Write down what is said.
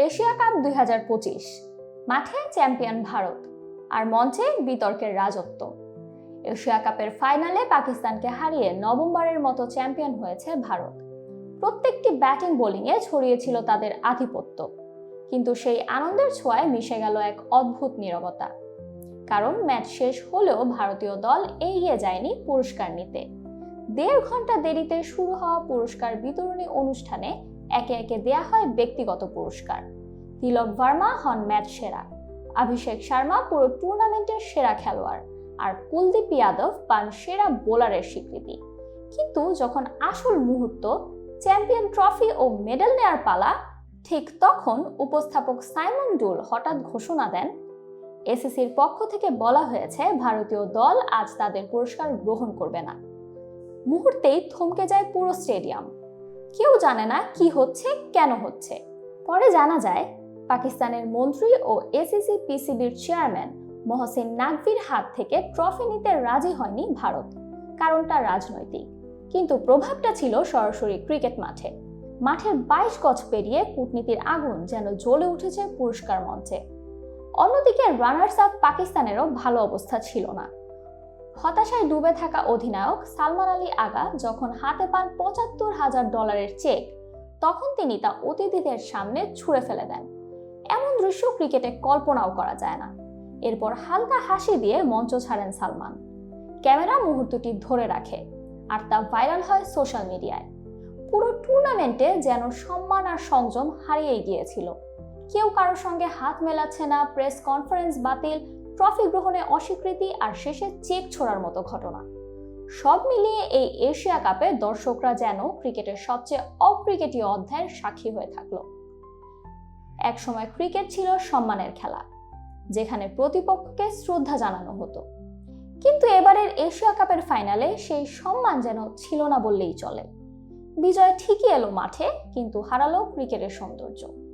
Asia cup দুই মাঠে champion Bharat আর মঞ্চে বিতর্কের রাজত্ব। এশিয়া কাপের ফাইনালে পাকিস্তানকে হারিয়ে নভেম্বরের মতো চ্যাম্পিয়ন হয়েছে ভারত। প্রত্যেকটি ব্যাটিং বোলিংয়ে ছড়িয়েছিল তাদের আধিপত্য। কিন্তু সেই আনন্দের ছোঁয়ায় মিশে গেল এক অদ্ভুত নীরবতা। কারণ ম্যাচ শেষ হলেও ভারতীয় দল এগিয়ে যায়নি পুরস্কার নিতে। দেড় ঘণ্টা দেরিতে শুরু হওয়া পুরস্কার বিতরণী অনুষ্ঠানে একে একে দেয়া হয় ব্যক্তিগত পুরস্কার। তিলক ভার্মা হন ম্যাচ সেরা। অভিষেক শর্মা পুরো টুর্নামেন্টের সেরা খেলোয়াড়। আর কুলদীপ যাদব পান সেরা বোলারের স্বীকৃতি। কিন্তু যখন আসল মুহূর্ত, চ্যাম্পিয়ন ট্রফি ও মেডেল নেয়ার পালা, ঠিক তখন উপস্থাপক সাইমন ডুল হঠাৎ ঘোষণা দেন এসিসির পক্ষ থেকে বলা হয়েছে ভারতীয় দল আজ তাদের পুরস্কার গ্রহণ করবে না। মুহূর্তেই থমকে যায় পুরো স্টেডিয়াম। কেউ জানে না কি হচ্ছে, কেন হচ্ছে। পরে জানা যায়, পাকিস্তানের মন্ত্রী ও এসিসি পিসিবির চেয়ারম্যান মহসিন নাকভির হাত থেকে ট্রফি নিতে রাজি হয়নি ভারত, কারণটা রাজনৈতিক। কিন্তু প্রভাবটা ছিল সরাসরি ক্রিকেট মাঠে। মাঠের বাইশ গজ পেরিয়ে কূটনীতির আগুন যেন জ্বলে উঠেছে পুরস্কার মঞ্চে। অন্যদিকে রানার্স আপ পাকিস্তানেরও ভালো অবস্থা ছিল না। হতাশায় ডুবে থাকা অধিনায়ক সালমান আলী আগা যখন হাতে পান পঁচাত্তর হাজার ডলারের চেক, তখন তিনি তা অতিথিদের সামনে ছুঁড়ে ফেলে দেন। এমন দৃশ্য ক্রিকেটে কল্পনাও করা যায় না। এরপর হালকা হাসি দিয়ে মঞ্চ ছাড়েন সালমান। ক্যামেরা মুহূর্তটি ধরে রাখে আর তা ভাইরাল হয় সোশ্যাল মিডিয়ায়। পুরো টুর্নামেন্টে যেন সম্মান আর সংযম হারিয়ে গিয়েছিল। কেউ কারোর সঙ্গে হাত মেলাচ্ছে না, প্রেস কনফারেন্স বাতিল ট্রফি গ্রহণে অস্বীকৃতি আর শেষে চেক ছোড়ার মতো ঘটনা। সব মিলিয়ে এই এশিয়া কাপে দর্শকরা যেন ক্রিকেটের সবচেয়ে অক্রিকেটীয় অধ্যায়ের সাক্ষী হয়ে থাকল। একসময় ক্রিকেট ছিল সম্মানের খেলা, যেখানে প্রতিপক্ষকে শ্রদ্ধা জানানো হতো। কিন্তু এবারের এশিয়া কাপের ফাইনালে সেই সম্মান যেন ছিল না বললেই চলে। বিজয় ঠিকই এলো মাঠে, কিন্তু হারালো ক্রিকেটের সৌন্দর্য।